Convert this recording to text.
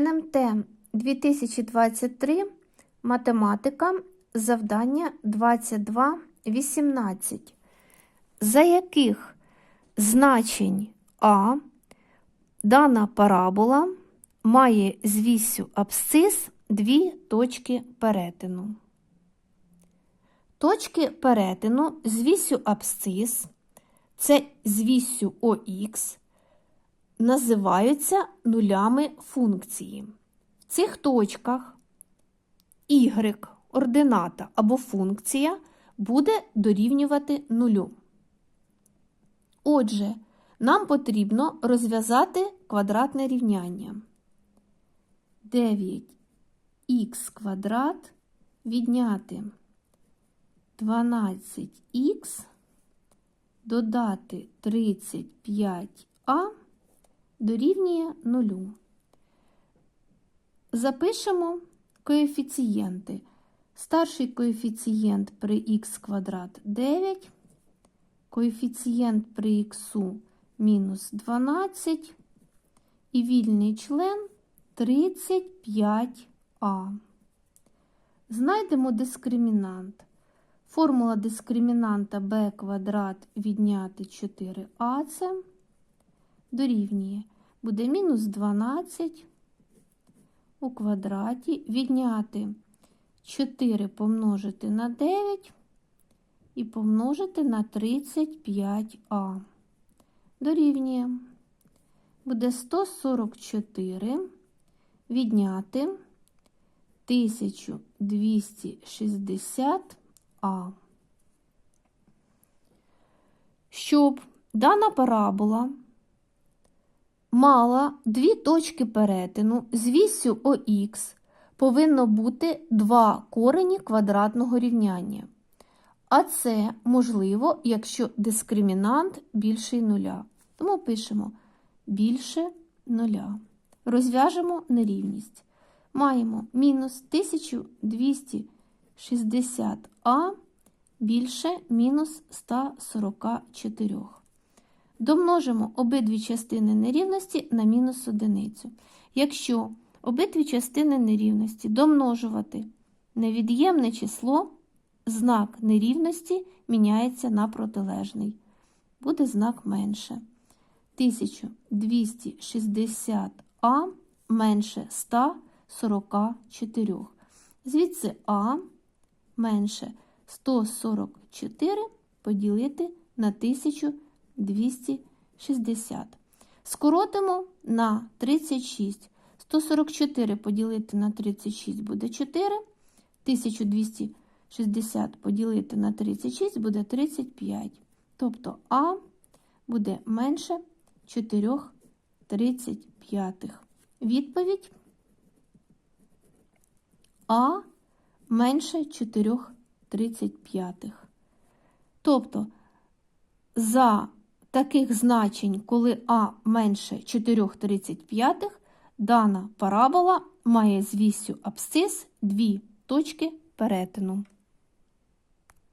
НМТ 2023 математика завдання 2218, за яких значень А дана парабола має з вісю абсцис дві точки перетину. Точки перетину з вісю абсцис це з вісю ОХ називаються нулями функції. В цих точках y ордината або функція буде дорівнювати нулю. Отже, нам потрібно розв'язати квадратне рівняння. 9х квадрат відняти 12х додати 35а дорівнює нулю. Запишемо коефіцієнти. Старший коефіцієнт при х квадрат 9, коефіцієнт при х мінус 12 і вільний член 35а. Знайдемо дискримінант. Формула дискримінанта b квадрат відняти 4ac дорівнює. Буде мінус 12 у квадраті відняти 4 помножити на 9 і помножити на 35а. Дорівнює. Буде 144 відняти 1260а. Щоб дана парабола мала дві точки перетину з вісю ОХ повинно бути два корені квадратного рівняння. А це можливо, якщо дискримінант більший нуля. Тому пишемо більше нуля. Розв'яжемо нерівність. Маємо мінус 1260а більше мінус 144. Домножимо обидві частини нерівності на мінус одиницю. Якщо обидві частини нерівності домножувати невід'ємне число, знак нерівності міняється на протилежний. Буде знак менше. 1260а менше 144. Звідси А менше 144 поділити на 1260. Скоротимо на 36. 144 поділити на 36 буде 4. 1260 поділити на 36 буде 35. Тобто А буде менше 4 35. Відповідь А менше 4 35. Тобто за таких значень, коли А менше 4,35, дана парабола має з вісю абсцис дві точки перетину.